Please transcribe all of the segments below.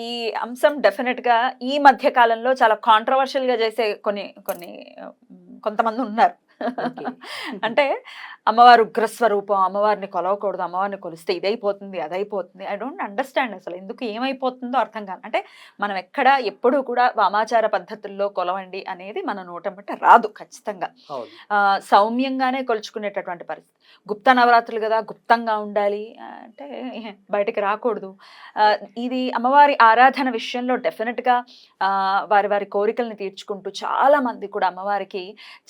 ఈ అంశం డెఫినెట్గా ఈ మధ్య కాలంలో చాలా కాంట్రవర్షియల్గా చేసే కొన్ని కొన్ని కొంతమంది ఉన్నారు. అంటే అమ్మవారు ఉగ్రస్వరూపం అమ్మవారిని కొలవకూడదు అమ్మవారిని కొలిస్తే ఇదైపోతుంది అదైపోతుంది. ఐ డోంట్ అండర్స్టాండ్ అసలు ఎందుకు ఏమైపోతుందో అర్థం కాదు. అంటే మనం ఎక్కడ ఎప్పుడూ కూడా వామాచార పద్ధతుల్లో కొలవండి అనేది మన నోట బట్టి రాదు ఖచ్చితంగా. సౌమ్యంగానే కొలుచుకునేటటువంటి పరిస్థితి. గుప్త నవరాత్రులు కదా గుప్తంగా ఉండాలి. అంటే బయటికి రాకూడదు. ఇది అమ్మవారి ఆరాధన విషయంలో డెఫినెట్గా వారి వారి కోరికల్ని తీర్చుకుంటూ చాలా మంది కూడా అమ్మవారికి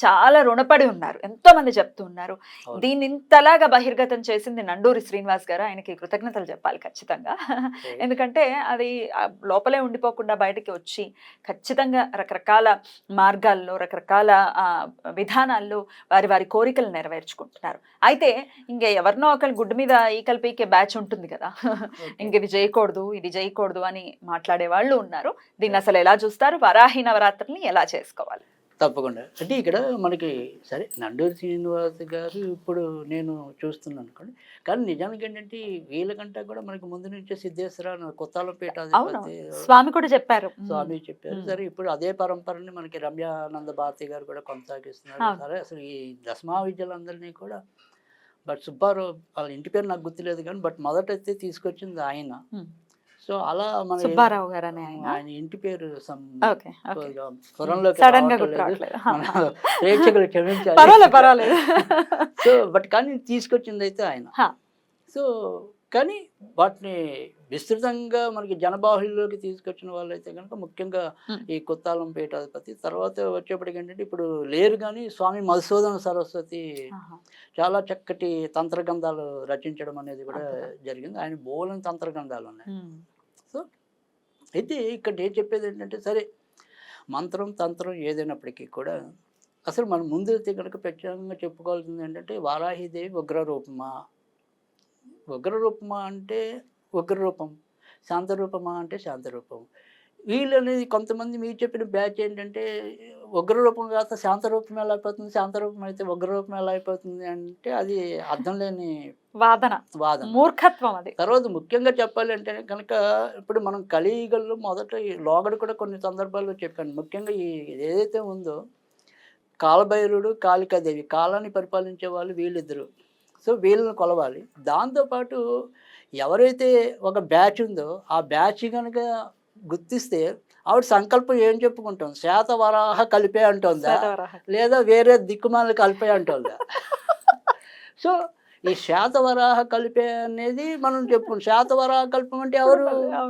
చాలా రుణపడి ఉన్నారు. ఎంతో మంది చెప్తూ ఉన్నారు. దీన్ని ఇంతలాగా బహిర్గతం చేసింది నండూరి శ్రీనివాస్ గారు. ఆయనకి కృతజ్ఞతలు చెప్పాలి ఖచ్చితంగా. ఎందుకంటే అది లోపలే ఉండిపోకుండా బయటికి వచ్చి ఖచ్చితంగా రకరకాల మార్గాల్లో రకరకాల విధానాల్లో వారి వారి కోరికలు నెరవేర్చుకుంటున్నారు. అయితే ఇంక ఎవరినో ఒకరి గుడ్డు మీద ఈకలు పీకే బ్యాచ్ ఉంటుంది కదా. ఇంక ఇది చేయకూడదు ఇది చేయకూడదు అని మాట్లాడే వాళ్ళు ఉన్నారు. దీన్ని అసలు ఎలా చూస్తారు? వరాహి నవరాత్రిని ఎలా చేసుకోవాలి? తప్పకుండా. అంటే ఇక్కడ మనకి సరే నండూరి శ్రీనివాస్ గారు ఇప్పుడు నేను చూస్తున్నాను అనుకోండి. కానీ నిజానికి ఏంటంటే వీళ్ళకంటే కూడా మనకి ముందు నుంచే సిద్ధేశ్వర కొత్తాలపేట స్వామి కూడా చెప్పారు. స్వామి చెప్పారు. సరే ఇప్పుడు అదే పరంపరని మనకి రమ్యానంద భారతి గారు కూడా కొనసాగిస్తున్నారు. సరే అసలు ఈ దశమా విద్యలందరినీ కూడా బట్ సుబ్బారావు వాళ్ళ ఇంటి పేరు నాకు గుర్తులేదు కానీ బట్ మొదట అయితే తీసుకొచ్చింది ఆయన. సో అలా మన సుబ్బారావు గారు అనే ఆయన ఇంటి పేరు సడన్గా ప్రేక్షకులు క్షమించాలి. పర్వాలేదు పర్వాలేదు సో బట్ కానీ తీసుకొచ్చింది అయితే ఆయన. సో కానీ వాటిని విస్తృతంగా మనకి జనబాహుల్యంలోకి తీసుకొచ్చిన వాళ్ళైతే కనుక ముఖ్యంగా. ఈ కొత్తాలం పీఠాధిపతి తర్వాత వచ్చేప్పటికి ఏంటంటే ఇప్పుడు లేరు కానీ స్వామి మధుసూదన సరస్వతి. చాలా చక్కటి తంత్రగంధాలు రచించడం అనేది కూడా. జరిగింది ఆయన బోలని తంత్రగంధాలు ఉన్నాయి మ్మ్. అయితే ఇక్కడ ఏం చెప్పేది ఏంటంటే సరే మంత్రం తంత్రం ఏదైనప్పటికీ కూడా అసలు మనం ముందు అయితే కనుక ప్రత్యేకంగా చెప్పుకోవాల్సింది ఏంటంటే వారాహిదేవి ఉగ్రరూపమా ఉగ్రరూపమా అంటే ఉగ్రరూపం శాంతరూపమా అంటే శాంతరూపం. వీళ్ళు అనేది కొంతమంది మీరు చెప్పిన బ్యాచ్ ఏంటంటే ఉగ్రరూపం కాస్త శాంతరూపం ఎలా అయిపోతుంది శాంతరూపం అయితే ఉగ్రరూపం ఎలా అయిపోతుంది అంటే అది అర్థం లేని వాదన వాదన. మూర్ఖత్వం అది. తర్వాత ముఖ్యంగా చెప్పాలి అంటే కనుక ఇప్పుడు మనం కలియుగల్లో మొదట లోగడ కూడా కొన్ని సందర్భాల్లో చెప్పాను. ముఖ్యంగా ఈ ఏదైతే ఉందో కాలభైరుడు కాళికాదేవి కాలాన్ని పరిపాలించే వాళ్ళు వీళ్ళిద్దరు. సో వీళ్ళని కొలవాలి. దాంతోపాటు ఎవరైతే ఒక బ్యాచ్ ఉందో ఆ బ్యాచ్ కనుక గుర్తిస్తే ఆవిడ సంకల్పం ఏం చెప్పుకుంటాం శాతవరాహ కలిపే అంటుందా. లేదా వేరే దిక్కుమాల కలిపే అంటుందా? సో ఈ శాతవరాహ కలిపే అనేది మనం చెప్పుకుంటాం. శాతవరాహ కల్పం అంటే ఎవరు.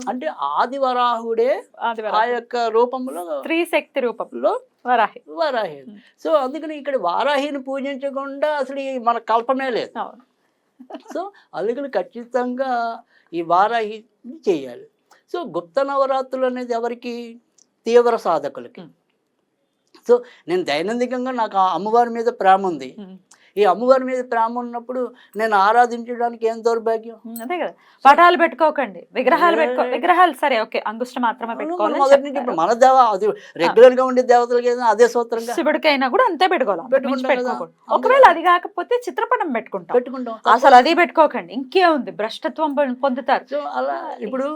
అంటే ఆది వరాహుడే అది ఆ. యొక్క రూపంలో స్త్రీ శక్తి రూపంలో వరాహి. వారాహి. సో అందుకని ఇక్కడ వారాహిని పూజించకుండా అసలు ఈ మన కల్పనే లేదు. సో అందుకని ఖచ్చితంగా ఈ వారాహి చేయాలి. సో గుప్త నవరాత్రులు అనేది ఎవరికి? తీవ్ర సాధకులకి. సో నేను దైనందికంగా నాకు ఆ అమ్మవారి మీద ప్రేమ ఉంది. ఈ అమ్మవారి మీద ప్రేమ ఉన్నప్పుడు నేను ఆరాధించడానికి ఏం దౌర్భాగ్యం. అదే కదా. పటాలు పెట్టుకోకండి. విగ్రహాలు పెట్టుకో విగ్రహాలు సరే ఓకే అంగుష్ట మాత్రమే పెట్టుకోవాలి మొదటి నుంచి ఇప్పుడు మన దేవ అది రెగ్యులర్గా ఉండే దేవతలకి ఏదైనా అదే సూత్రంగా? శివుడికైనా కూడా అంతే పెట్టుకోవాలి. పెట్టుకోకూడదు. ఒకవేళ అది కాకపోతే చిత్రపటం పెట్టుకుంటాం. పెట్టుకుంటాం. అసలు అది పెట్టుకోకండి ఇంకే ఉంది భ్రష్టత్వం పొందుతారు. సో అలా ఇప్పుడు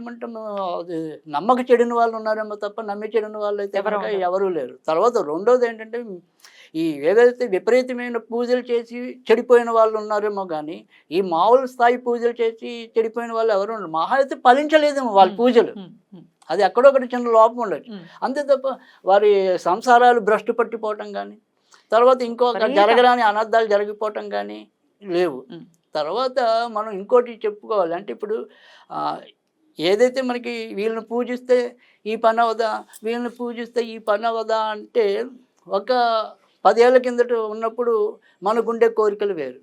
ఏమంటాము అది నమ్మక చెడిన వాళ్ళు ఉన్నారేమో తప్ప నమ్మి చెడిన వాళ్ళు అయితే ఎవరు. ఎవరూ లేరు. తర్వాత రెండోది ఏంటంటే ఈ ఏదైతే విపరీతమైన పూజలు చేసి చెడిపోయిన వాళ్ళు ఉన్నారేమో కానీ ఈ మామూలు స్థాయి పూజలు చేసి చెడిపోయిన వాళ్ళు ఎవరు ఉండరు మహా అయితే ఫలించలేదేమో వాళ్ళ. పూజలు. అది ఎక్కడొకటి చిన్న లోపం ఉండొచ్చు. అంతే తప్ప వారి సంసారాలు భ్రష్టు పట్టిపోవటం కానీ తర్వాత ఇంకొక. జరగరాని అనర్థాలు జరిగిపోవటం కానీ లేవు. తర్వాత మనం ఇంకోటి చెప్పుకోవాలి అంటే ఇప్పుడు ఏదైతే మనకి వీళ్ళని పూజిస్తే ఈ పని అవదా వీళ్ళని పూజిస్తే ఈ పని అవదా అంటే ఒక పదేళ్ళ కిందట ఉన్నప్పుడు మనకుండే కోరికలు వేరు.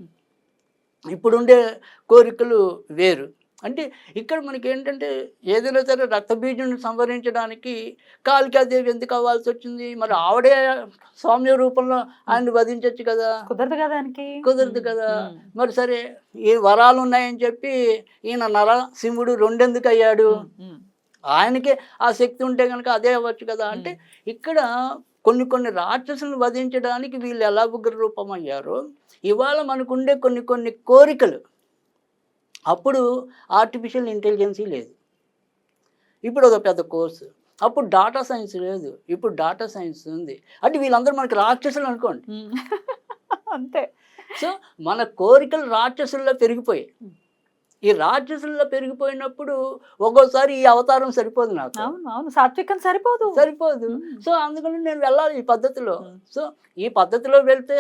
ఇప్పుడుండే కోరికలు వేరు. అంటే ఇక్కడ మనకి ఏంటంటే ఏదైనా సరే రక్తబీజం సంవరించడానికి కాళికాదేవి ఎందుకు అవ్వాల్సి వచ్చింది మరి ఆవిడే సౌమ్య రూపంలో ఆయన్ని వధించవచ్చు కదా? కుదరదు కదా కుదరదు కదా. మరి సరే ఈ వరాలు ఉన్నాయని చెప్పి ఈయన నర సింహుడు రెండెందుకు అయ్యాడు. ఆయనకే ఆ శక్తి ఉంటే కనుక అదే అవ్వచ్చు కదా? అంటే ఇక్కడ కొన్ని కొన్ని రాక్షసులను వధించడానికి వీళ్ళు ఎలా ఉగ్ర రూపం అయ్యారో ఇవాళ మనకుండే కొన్ని కొన్ని కోరికలు. అప్పుడు ఆర్టిఫిషియల్ ఇంటెలిజెన్సీ లేదు. ఇప్పుడు ఒక పెద్ద కోర్సు. అప్పుడు డాటా సైన్స్ లేదు. ఇప్పుడు డాటా సైన్స్ ఉంది. అంటే వీళ్ళందరూ మనకి రాక్షసులు అనుకోండి. అంతే. సో మన కోరికలు రాక్షసుల్లో పెరిగిపోయాయి. ఈ రాక్షసుల్లో పెరిగిపోయినప్పుడు ఒక్కోసారి ఈ అవతారం సరిపోదు నాకు. అవును అవును. సాత్వికం సరిపోదు. సరిపోదు. సో అందుకని నేను వెళ్ళాలి ఈ పద్ధతిలో. సో ఈ పద్ధతిలో వెళ్తే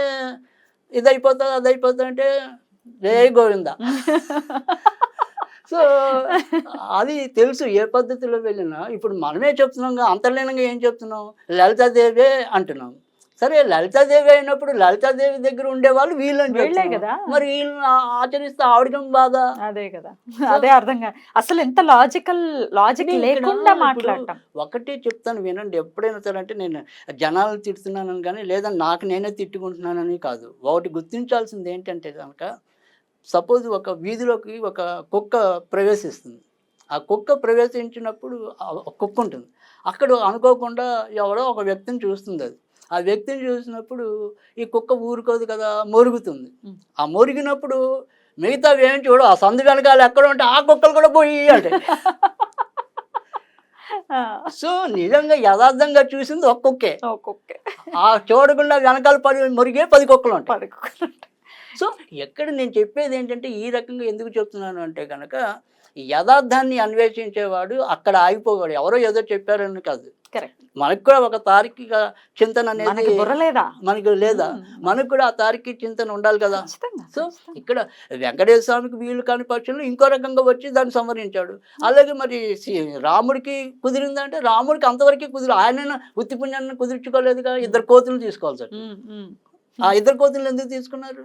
ఇది అయిపోతుంది అది అయిపోతుంది అంటే రే గోవింద. సో అది తెలుసు ఏ పద్ధతిలో వెళ్ళినా. ఇప్పుడు మనమే చెప్తున్నాం అంతర్లీనంగా ఏం చెప్తున్నాం? లలితాదేవే అంటున్నాం. సరే లలితాదేవి అయినప్పుడు లలితాదేవి దగ్గర ఉండేవాళ్ళు వీళ్ళని. కదా. మరి వీళ్ళని ఆచరిస్తే ఆవిడకం బాధ? అదే కదా. అదే అర్థం కాదు అసలు ఎంత లాజికల్ లాజిక్ లేకుండా మాట్లాడటం. ఒకటే చెప్తాను వినండి. ఎప్పుడైనా సరే అంటే నేను జనాలను తిడుతున్నానని కానీ లేదా నాకు నేనే తిట్టుకుంటున్నానని కాదు. ఒకటి గుర్తించాల్సింది ఏంటంటే కనుక సపోజ్ ఒక వీధిలోకి ఒక కుక్క ప్రవేశిస్తుంది. ఆ కుక్క ప్రవేశించినప్పుడు కుక్క ఉంటుంది. అక్కడ అనుకోకుండా ఎవడో ఒక వ్యక్తిని చూస్తుంది అది. ఆ వ్యక్తిని చూసినప్పుడు ఈ కుక్క ఊరుకోదు కదా మొరుగుతుంది. ఆ మొరిగినప్పుడు మిగతా ఏం చూడు ఆ సందు వెనకాల ఎక్కడ ఉంటే ఆ కుక్కలు కూడా పోయి అంటే. సో నిజంగా యథార్థంగా చూసింది ఒక్క కుక్కే. ఒక్కొక్క ఆ చూడకుండా వెనకాల పది మురిగే పది కుక్కలు ఉంటాయి. సో ఎక్కడ నేను చెప్పేది ఏంటంటే ఈ రకంగా ఎందుకు చెప్తున్నాను అంటే కనుక యథార్థాన్ని అన్వేషించేవాడు అక్కడ ఆగిపోవాడు. ఎవరో ఏదో చెప్పారని కాదు. మనకు కూడా ఒక తార్కిక చింతన మనకి అనేది లేదా మనకు లేదా ఉమ్. మనకు కూడా ఆ తార్కిక చింతన ఉండాలి కదా సో. ఇక్కడ వెంకటేశ్వర స్వామికి వీలు కాని పక్షులు ఇంకో రకంగా వచ్చి దాన్ని సంవరించాడు అలాగే మరి రాముడికి కుదిరిందంటే రాముడికి అంతవరకే కుదిరి ఆయన ఉత్తి పుణ్యాన్ని కుదుర్చుకోలేదుగా ఇద్దరు కోతులు తీసుకోవాల్సి. ఉమ్, ఉమ్, ఆ ఇద్దరు కోతులు ఎందుకు తీసుకున్నారు.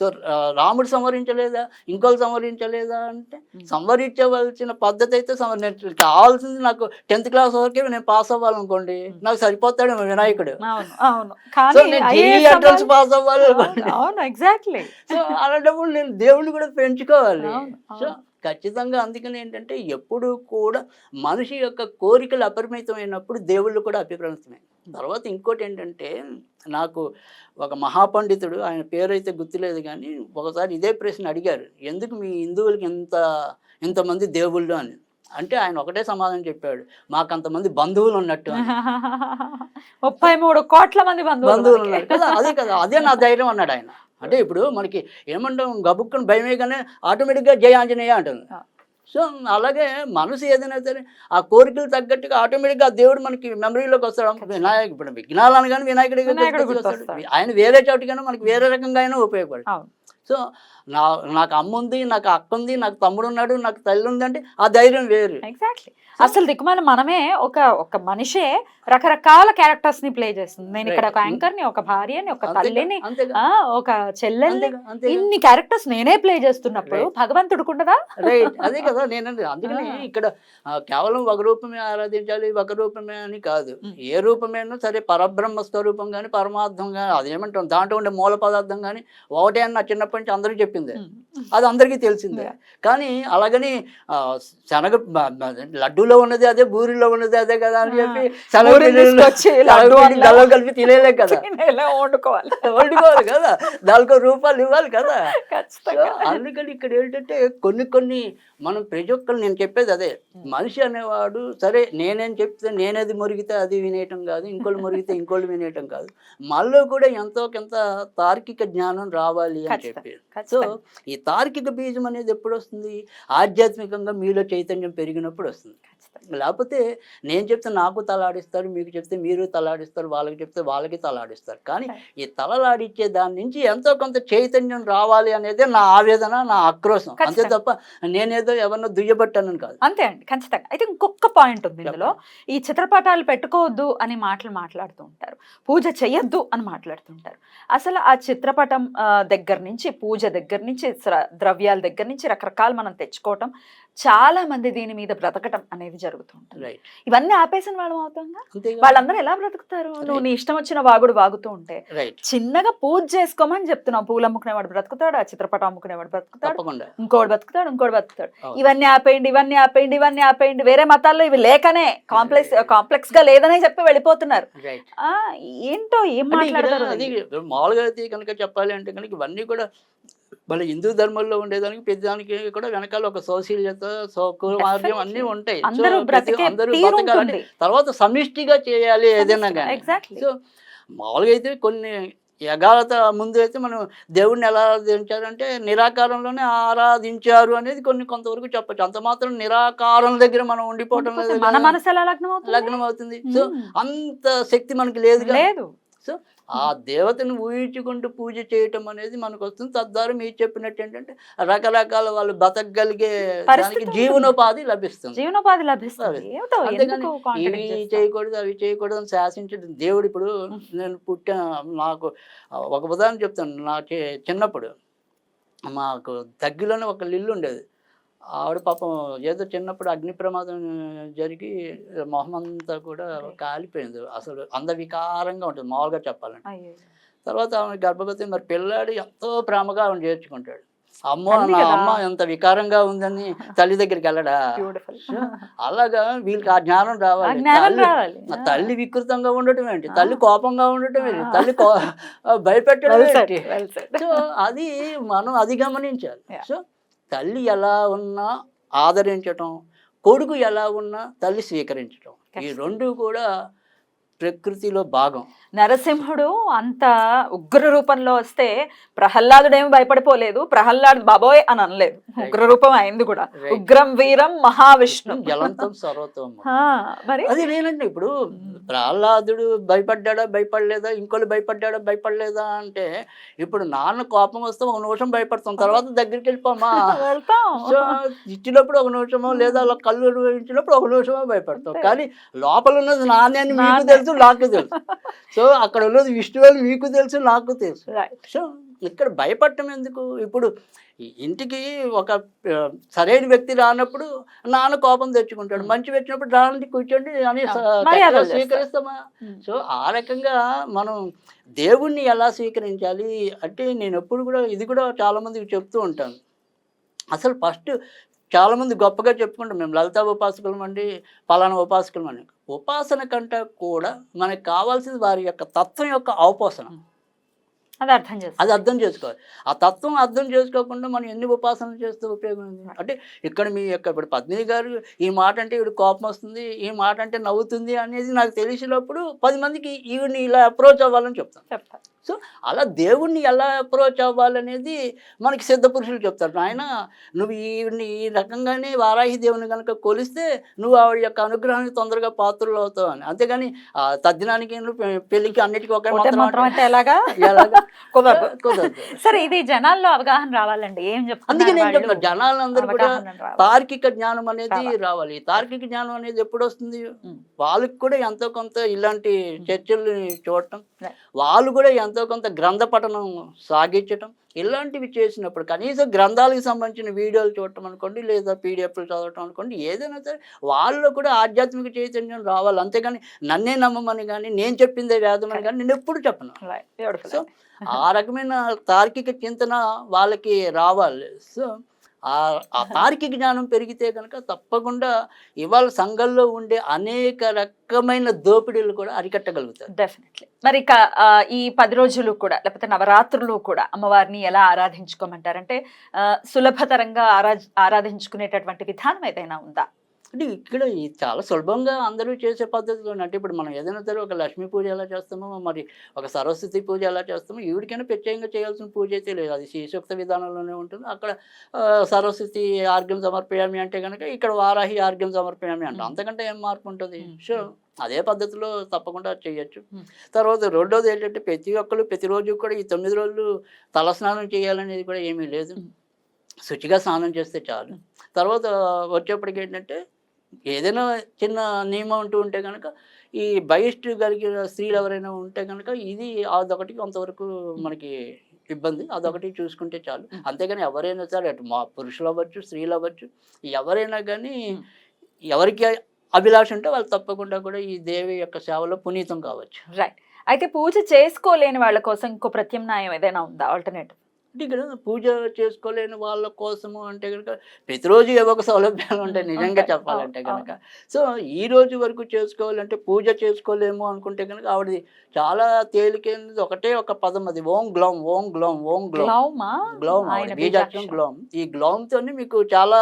సో రాముడు సంవరించలేదా? ఇంకోళ్ళు సంవరించలేదా అంటే. సంవరించవలసిన పద్ధతి అయితే నేను కావాల్సింది నాకు టెన్త్ క్లాస్ వరకే నేను పాస్ అవ్వాలనుకోండి నాకు సరిపోతాడు వినాయకుడు. అవును అవును. సో కానీ నేను IAS జేఈ ఎంట్రన్స్ అవ్వాలి- పాస్ అవ్వాలి. అనుకోండి. అవును, అవును ఎగ్జాక్ట్లీ సో అలాంటప్పుడు నేను దేవుడిని కూడా పెంచుకోవాలి. సో. ఖచ్చితంగా అందుకని ఏంటంటే ఎప్పుడు కూడా మనిషి యొక్క కోరికలు అపరిమితమైనప్పుడు దేవుళ్ళు కూడా అపరిమితమే తర్వాత ఇంకోటి ఏంటంటే నాకు ఒక మహాపండితుడు ఆయన పేరైతే గుర్తులేదు కానీ ఒకసారి ఇదే ప్రశ్న అడిగారు ఎందుకు మీ హిందువులకి ఇంత ఇంతమంది దేవుళ్ళు అని అంటే ఆయన ఒకటే సమాధానం చెప్పాడు మాకు అంతమంది బంధువులు ఉన్నట్టు. ముప్పై మూడు కోట్ల మంది బంధువులు. ఉన్నారు కదా అదే కదా అదే నా ధైర్యం అన్నాడు ఆయన అంటే ఇప్పుడు మనకి ఏమంటాం గబుక్కుని భయమేగానే ఆటోమేటిక్గా జయ ఆంజనేయ అంటుంది. సో అలాగే మనసు ఏదైనా సరే ఆ కోరికలు తగ్గట్టుగా ఆటోమేటిక్గా దేవుడు మనకి మెమరీలోకి వస్తాడు వినాయక ఇప్పుడు విఘ్నాలు అనగానే వినాయకుడిగా వినాయకుడు. గుర్తొస్తాడు. ఆయన వేరే చోటుకైనా మనకి వేరే రకంగా అయినా ఉపయోగపడు అవును సో నా నాకు అమ్మ ఉంది నాకు అక్క ఉంది నాకు తమ్ముడు ఉన్నాడు నాకు తల్లి ఉంది అంటే ఆ ధైర్యం వేరు ఎగ్జాక్ట్లీ అసలు దిక్కుమాల మనమే ఒక ఒక మనిషే రకరకాల క్యారెక్టర్స్ని ప్లే చేస్తుంది నేను ఇక్కడ ఒక. యాంకర్ని ఒక భార్యని ఒక తల్లిని ఒక చెల్లెల్ని. ఇన్ని క్యారెక్టర్స్ నేనే ప్లే చేస్తున్నప్పుడు. భగవంతుడికి ఉండదా రైట్ అదే కదా నేను అందుకని. ఇక్కడ కేవలం ఒక రూపమే ఆరాధించాలి ఒక రూపమే అని కాదు. ఏ రూపమైనా సరే పరబ్రహ్మ స్వరూపం కానీ పరమార్థం కానీ అదేమంటాం దాంట్లో ఉండే మూల పదార్థం కానీ ఒకటే అని నా చిన్నప్పటి నుంచి అందరికీ చెప్పింది. అది అందరికీ తెలిసిందే. కానీ అలాగని శనగ లడ్డూలో ఉన్నది అదే బూరిలో ఉన్నది అదే కదా అని. చెప్పి కలిపి తినేలే కదా. వండుకోవాలి? వండుకోవాలి కదా. దానికో రూపాయలు ఇవ్వాలి కదా. అందుకని ఇక్కడ ఏంటంటే కొన్ని కొన్ని మనం ప్రతి ఒక్కరు నేను చెప్పేది అదే. మనిషి అనేవాడు సరే నేనేం చెప్తే నేనేది మురిగితే అది వినేయటం కాదు ఇంకోళ్ళు మురిగితే ఇంకోళ్ళు వినేయటం కాదు. మనలో కూడా ఎంతో కొంత తార్కిక జ్ఞానం రావాలి అని ఖచ్చితంగా, సో. ఈ తార్కిక బీజం అనేది ఎప్పుడు వస్తుంది ఆధ్యాత్మికంగా మీలో చైతన్యం పెరిగినప్పుడు వస్తుంది. లేకపోతే నేను చెప్తే నాకు తలాడిస్తారు మీకు చెప్తే మీరు తలాడిస్తారు వాళ్ళకి చెప్తే వాళ్ళకి తలాడిస్తారు. కానీ ఈ తలలాడిచ్చే దాని నుంచి ఎంతో కొంత చైతన్యం రావాలి అనేది నా ఆవేదన నా ఆక్రోశం. అంతే. తప్ప నేనేదో ఎవరినో దుయ్యబట్టానని కాదు. అంతే అండి. ఖచ్చితంగా. అయితే ఇంకొక పాయింట్ ఉంది ఇందులో. ఈ చిత్రపటాలు పెట్టుకోవద్దు అని మాటలు మాట్లాడుతూ ఉంటారు. పూజ చేయొద్దు అని మాట్లాడుతుంటారు అసలు ఆ చిత్రపటం దగ్గర నుంచి పూజ దగ్గర నుంచి ద్రవ్యాల దగ్గర నుంచి రకరకాలు మనం తెచ్చుకోవటం చాలా మంది దీని మీద బ్రతకటం అనేది జరుగుతూ ఉంటుంది. రైట్ ఇవన్నీ ఆపేసిన వాళ్ళం అవుతాంగా అంతే వాళ్ళందరూ ఎలా బ్రతుకుతారు? నువ్వు నీ ఇష్టం వచ్చిన వాగుడు వాగుతూ ఉంటే చిన్నగా పూజ చేసుకోమని చెప్తున్నావు. పూలు అమ్ముకునేవాడు బ్రతుకుతాడు ఆ చిత్రపటం అమ్ముకునేవాడు బ్రతుకుతాడు ఇంకోటి బతుకుతాడు ఇంకోటి బతుకుతాడు. అవును. ఇవన్నీ ఆపేయండి ఇవన్నీ ఆపేయండి ఇవన్నీ ఆపేయండి. వేరే మతాల్లో ఇవి లేకనే కాంప్లెక్స్ కాంప్లెక్స్గా లేదనే చెప్పి వెళ్ళిపోతున్నారు. ఏంటో ఏం మాట్లాడతారు? మామూలుగా కనుక చెప్పాలి అంటే కనుక ఇవన్నీ కూడా మన హిందూ ధర్మంలో ఉండేదానికి ప్రతిదానికి కూడా వెనకాల ఒక సౌశీల్యత సౌకుమార్యం అన్నీ. ఉంటాయి. సో అందరూ బతకాలంటే తర్వాత సమిష్టిగా చేయాలి ఏదైనా కానీ సో మామూలుగా అయితే కొన్ని యగాలత ముందు అయితే మనం దేవుణ్ణి ఎలా ఆరాధించారంటే నిరాకారంలోనే ఆరాధించారు అనేది కొన్ని కొంతవరకు చెప్పచ్చు. అంత మాత్రం నిరాకారం దగ్గర మనం ఉండిపోవటం లేదు మన కదా. మనసు ఎలా లగ్నం అవుతుంది సో. అంత శక్తి మనకి లేదు లేదు. ఆ దేవతను ఊహించుకుంటూ పూజ చేయటం అనేది మనకు వస్తుంది తద్వారా మీరు చెప్పినట్టు ఏంటంటే రకరకాల వాళ్ళు బతకగలిగే దానికి జీవనోపాధి లభిస్తుంది. జీవనోపాధి లభిస్తుంది. ఇవి? చేయకూడదు అవి చేయకూడదు అని శాసించడం. దేవుడు ఇప్పుడు నేను పుట్టిన నాకు ఒక ఉదాహరణ చెప్తాను. నా చి- చిన్నప్పుడు మాకు దగ్గరలోనే ఒక ఇల్లు ఉండేది. ఆవిడ పాపం ఏదో చిన్నప్పుడు అగ్ని ప్రమాదం జరిగి మొహం అంతా కూడా. కాలిపోయింది అసలు అంద వికారంగా ఉంటుంది మామూలుగా చెప్పాలంటే. తర్వాత ఆమె గర్భవతి మరి పిల్లాడు ఎంతో ప్రేమగా ఆమె చేర్చుకుంటాడు అమ్మో నా. అమ్మ ఎంత వికారంగా ఉందని తల్లి దగ్గరికి వెళ్ళడా. అలాగా వీళ్ళకి ఆ జ్ఞానం రావాలి తల్లి తల్లి వికృతంగా ఉండటం ఏంటి తల్లి. కోపంగా ఉండటం ఏంటి. తల్లి భయపెట్టడం అది మనం అది గమనించాలి. సో తల్లి ఎలా ఉన్నా ఆదరించటం కొడుకు ఎలా ఉన్నా తల్లి స్వీకరించటం ఈ. రెండు కూడా ప్రకృతిలో భాగం. నరసింహుడు అంత ఉగ్ర రూపంలో వస్తే ప్రహ్లాదుడేమి భయపడిపోలేదు. ప్రహ్లాద్ బాబోయ్ అని అనలేదు. ఉగ్ర రూపం అయింది కూడా. ఉగ్రం వీరం మహావిష్ణు. జలంతం సర్వతం మరి? అది నేనండి ఇప్పుడు ప్రహ్లాదుడు భయపడ్డాడా భయపడలేదా? ఇంకోళ్ళు భయపడ్డాడా భయపడలేదా అంటే ఇప్పుడు నాన్న కోపం వస్తే ఒక నిమిషం భయపడతాం. తర్వాత దగ్గరికి వెళ్ళిపోమా వెళ్తాం. సో ఇచ్చినప్పుడు ఒక నిమిషమో లేదా కళ్ళు ఇచ్చినప్పుడు ఒక నిమిషమో భయపడతాం. కానీ లోపల ఉన్నది నానే అని మీకు నాన్నే. తెలుసు నాకు తెలుసు సో అక్కడ ఉన్నది విష్ణు అని మీకు తెలుసు నాకు తెలుసు. సో ఇక్కడ భయపడటం ఎందుకు ఇప్పుడు ఇంటికి ఒక సరైన వ్యక్తి రానప్పుడు నాన్న కోపం తెచ్చుకుంటాడు Hmm. మంచి వచ్చినప్పుడు రానండి కూర్చోండి అని చేస్తారు. స్వీకరిస్తామా Hmm. సో ఆ రకంగా మనం దేవుణ్ణి ఎలా స్వీకరించాలి అంటే నేను ఎప్పుడు కూడా ఇది కూడా చాలా మందికి చెప్తూ ఉంటాను అసలు ఫస్ట్ చాలా మంది గొప్పగా చెప్పుకుంటాం మేము లలిత ఉపాసకులం అండి పలానా ఉపాసకులం అండి ఉపాసన కంటే కూడా మనకు కావాల్సింది వారి యొక్క తత్వం యొక్క అవపోసన అది అర్థం చేస్తా అది అర్థం చేసుకోవాలి. ఆ తత్వం అర్థం చేసుకోకుండా మనం ఎన్ని ఉపాసనలు చేస్తే ఉపయోగం అంటే ఇక్కడ మీ యొక్క ఇప్పుడు పద్మిని గారు ఈ మాట అంటే ఇవి కోపం వస్తుంది ఈ మాట అంటే నవ్వుతుంది అనేది నాకు తెలిసినప్పుడు పది మందికి ఈవిని ఇలా అప్రోచ్ అవ్వాలని చెప్తాను చెప్తా సో అలా దేవుణ్ణి ఎలా అప్రోచ్ అవ్వాలనేది మనకి సిద్ధ పురుషులు చెప్తారు ఆయన నువ్వు ఈవిని ఈ రకంగానే వారాహి దేవుని కనుక కొలిస్తే నువ్వు ఆవిడ యొక్క అనుగ్రహానికి తొందరగా పాత్రలు అవుతావు అని అంతేగాని ఆ తద్దినానికి పెళ్ళికి అన్నిటికీ ఒకే ఎలాగా సరే ఇది జనాల్లో అవగాహన రావాలండి ఏం అందుకే చెప్తున్నారు నేను వాళ్ళు? చెప్తున్నా జనాలందరూ కూడా. తార్కిక జ్ఞానం అనేది రావాలి. ఈ తార్కిక జ్ఞానం అనేది ఎప్పుడు వస్తుంది. వాళ్ళకి కూడా ఎంతో కొంత ఇలాంటి చర్చలు చూడటం. వాళ్ళు కూడా ఎంతో కొంత గ్రంథ పఠనం సాగించటం ఇలాంటివి చేసినప్పుడు కనీసం గ్రంథాలకు సంబంధించిన వీడియోలు చూడటం అనుకోండి లేదా పీడిఎఫ్లు చదవటం అనుకోండి ఏదైనా సరే వాళ్ళు కూడా ఆధ్యాత్మిక చైతన్యం రావాలి. అంతేగాని నన్నే నమ్మమని కానీ నేను చెప్పిందే వేదం అని కానీ నేను ఎప్పుడు చెప్పను. సో ఆ రకమైన తార్కిక చింతన వాళ్ళకి రావాలి. సో ఆ తార్కిక జ్ఞానం పెరిగితే కనుక తప్పకుండా ఇవాళ సంఘంలో ఉండే అనేక రకమైన దోపిడీలు కూడా అరికట్టగలుగుతారు. డెఫినెట్లీ మరి ఇక ఆ, ఈ పది రోజులు కూడా లేకపోతే నవరాత్రులు కూడా అమ్మవారిని ఎలా ఆరాధించుకోమంటారంటే సులభతరంగా ఆరా ఆరాధించుకునేటటువంటి విధానం ఏదైనా ఉందా? అంటే ఇక్కడ చాలా సులభంగా అందరూ చేసే పద్ధతిలో అంటే ఇప్పుడు మనం ఏదైనా సరే ఒక లక్ష్మీ పూజ ఎలా చేస్తామో మరి ఒక సరస్వతి పూజ ఎలా చేస్తామో ఈవిడికైనా ప్రత్యేకంగా చేయాల్సిన పూజ అయితే లేదు. అది శ్రీసూక్త విధానంలోనే ఉంటుంది. అక్కడ సరస్వతి ఆర్గ్యం సమర్పయామి అంటే కనుక ఇక్కడ వారాహి ఆర్గ్యం సమర్పయామి అంట. అంతకంటే ఏం మార్పు ఉంటుంది. సో అదే పద్ధతిలో తప్పకుండా చేయొచ్చు. తర్వాత రెండోది ఏంటంటే ప్రతి ఒక్కరు ప్రతిరోజు కూడా ఈ తొమ్మిది రోజులు తలస్నానం చేయాలనేది కూడా ఏమీ లేదు. శుచిగా స్నానం చేస్తే చాలు. తర్వాత వచ్చేప్పటికి ఏంటంటే ఏదైనా చిన్న నియమం అంటూ ఉంటే కనుక ఈ బహిష్టు కలిగిన స్త్రీలు ఎవరైనా ఉంటే కనుక ఇది అదొకటి కొంతవరకు మనకి ఇబ్బంది. అదొకటి చూసుకుంటే చాలు. అంతేగాని ఎవరైనా సరే అటు మా పురుషులు అవ్వచ్చు స్త్రీలు అవ్వచ్చు ఎవరైనా కానీ. ఎవరికి అభిలాష ఉంటే వాళ్ళు తప్పకుండా కూడా ఈ దేవి యొక్క సేవలో పునీతం కావచ్చు. రైట్ అయితే పూజ చేసుకోలేని వాళ్ళ కోసం ఇంకో ప్రత్యామ్నాయం ఏదైనా ఉందా? ఆల్టర్నేటివ్ అంటే ఇక్కడ పూజ చేసుకోలేని వాళ్ళ కోసము అంటే కనుక ప్రతిరోజు ఏవో ఒక సౌలభ్యాలు ఉంటాయి నిజంగా. చెప్పాలంటే కనుక సో ఈ రోజు వరకు చేసుకోవాలంటే పూజ చేసుకోలేము అనుకుంటే కనుక ఆవిడది చాలా తేలికైనది ఒకటే ఒక పదం అది ఓం గ్లౌమ్ ఓం గ్లౌమ్ ఓం గ్లౌమ్? గ్లౌమా బీజాక్షరం. గ్లౌమ్ ఈ గ్లౌమ్తోని మీకు చాలా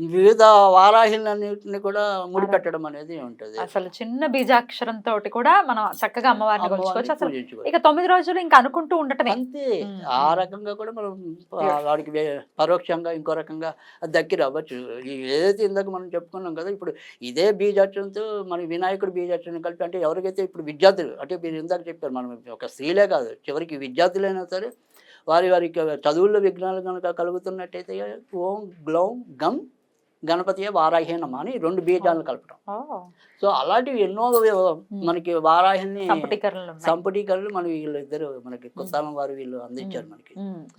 వివిధ వారాహిలన్నింటిని కూడా ముడిపెట్టడం అనేది ఉంటుంది. అసలు చిన్న బీజాక్షరం తోటి కూడా మనం చక్కగా అమ్మవారిని అసలు. ఇక తొమ్మిది రోజులు ఇంకా అనుకుంటూ ఉండటమే. అంతే. ఆ. రకంగా కూడా మనం వాడికి పరోక్షంగా ఇంకో రకంగా దక్కి రావచ్చు ఏదైతే ఇందాక మనం చెప్పుకున్నాం కదా ఇప్పుడు ఇదే బీజాక్షరంతో మన వినాయకుడు బీజాక్షరం కలిపి అంటే ఎవరికైతే ఇప్పుడు విద్యార్థులు అంటే మీరు ఇందాక చెప్పారు మనం ఒక స్త్రీలే కాదు చివరికి విద్యార్థులైనా సరే వారి వారికి చదువుల్లో విఘ్నాలు కనుక కలుగుతున్నట్టయితే ఓం గ్లౌం గం గణపతియే వారాహీనమా అని రెండు బీజాలను కలపడం సో అలాంటివి ఎన్నో మనకి వారాహిని సంపుటీకరణలు మన వీళ్ళిద్దరు మనకి కొత్తాలం వారు వీళ్ళు అందించారు మనకి.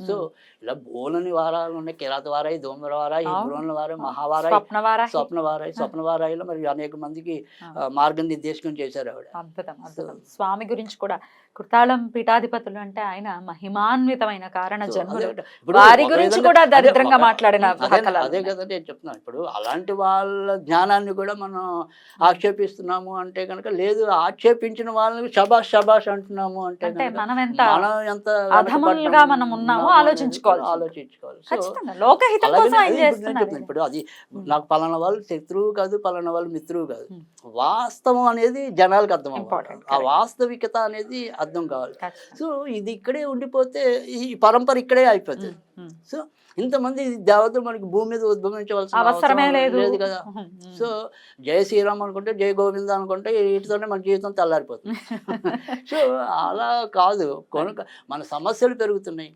సో ఇలా బోలని వారాలు ఉన్నాయి. కిరాత వారాయి దోమల వారాయి అవును. బ్రోన్ల వారాయి మహావారాయి స్వప్న వారాయి. స్వప్న వారాయిలో మరి అనేక మందికి ఆ. ఆ, మార్గనిర్దేశం చేశారు ఆవిడ. అద్భుతం అద్భుతం. స్వామి గురించి కూడా కృతాళం పీఠాధిపతులు అంటే ఆయన మహిమాన్వితమైన కారణ ఇప్పుడు వారి గురించి కూడా దరిద్రంగా మాట్లాడిన అదే. కదా నేను చెప్తున్నాను. ఇప్పుడు అలాంటి వాళ్ళ జ్ఞానాన్ని కూడా మనం ఆక్షేపిస్తున్నాము అంటే కనుక లేదు ఆక్షేపించిన వాళ్ళని శబాష్ శబాష్ అంటున్నాము అంటే మనం ఎంత మనం ఉన్నామో ఆలోచించుకోవాలి. ఆలోచించుకోవాలి ఇప్పుడు అది నాకు పలానా వాళ్ళు శత్రువు కాదు పలానా వాళ్ళు మిత్రువు కాదు. వాస్తవం అనేది జనాలకు అర్థం అవ్వాలి ఆ. వాస్తవికత అనేది అర్థం కావాలి. సో ఇది ఇక్కడే ఉండిపోతే ఈ పరంపర ఇక్కడే అయిపోతుంది. సో ఇంతమంది దేవతలు మనకి భూమి మీద ఉద్భవించవలసిన అవసరమే అవసరం లేదు. కదా. సో జయ శ్రీరామ్ అనుకుంటే జయ గోవింద అనుకుంటే వీటితోనే మన జీవితం తెల్లారిపోతుంది. సో అలా కాదు. కొనుక మన సమస్యలు పెరుగుతున్నాయి.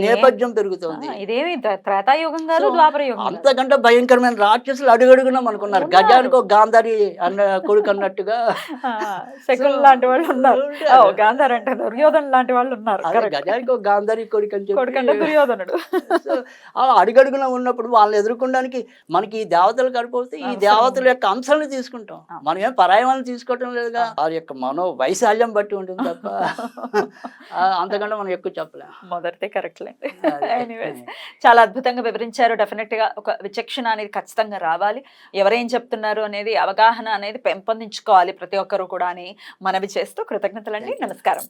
నేపథ్యం పెరుగుతుంది. ఇదేమి త్రే- త్రేతాయుగం కాదు. అంతకంటే భయంకరమైన రాక్షసులు అడుగడుగునా మనకున్నారు. గజానికి ఒక గాంధారి అన్న కొడుకు అన్నట్టుగా. శకులు లాంటి వాళ్ళు ఉన్నారు. గాంధార్ అంటే దుర్యోధన్ లాంటి వాళ్ళు ఉన్నారు. గజానికి ఒక గాంధారి కొడుకు అని చెప్పి దుర్యోధనుడు. అడుగడుగునా ఉన్నప్పుడు వాళ్ళని ఎదుర్కొనడానికి మనకి ఈ దేవతలు కడిపోతే ఈ దేవతల యొక్క అంశాలను తీసుకుంటాం. మనం ఏం పరాయి వాళ్ళని తీసుకోవటం లేదుగా వారి యొక్క మనో వైశాల్యం బట్టి ఉంటుంది తప్ప అంతకంటే మనం ఎక్కువ చెప్పలేం మొదటిదే కరెక్ట్లే. ఎనీవేస్ చాలా అద్భుతంగా వివరించారు. డెఫినెట్గా ఒక విచక్షణ అనేది ఖచ్చితంగా రావాలి. ఎవరేం చెప్తున్నారు అనేది అవగాహన అనేది పెంపొందించుకోవాలి ప్రతి ఒక్కరు కూడా అని మనవి చేస్తూ కృతజ్ఞతలండి. నమస్కారం.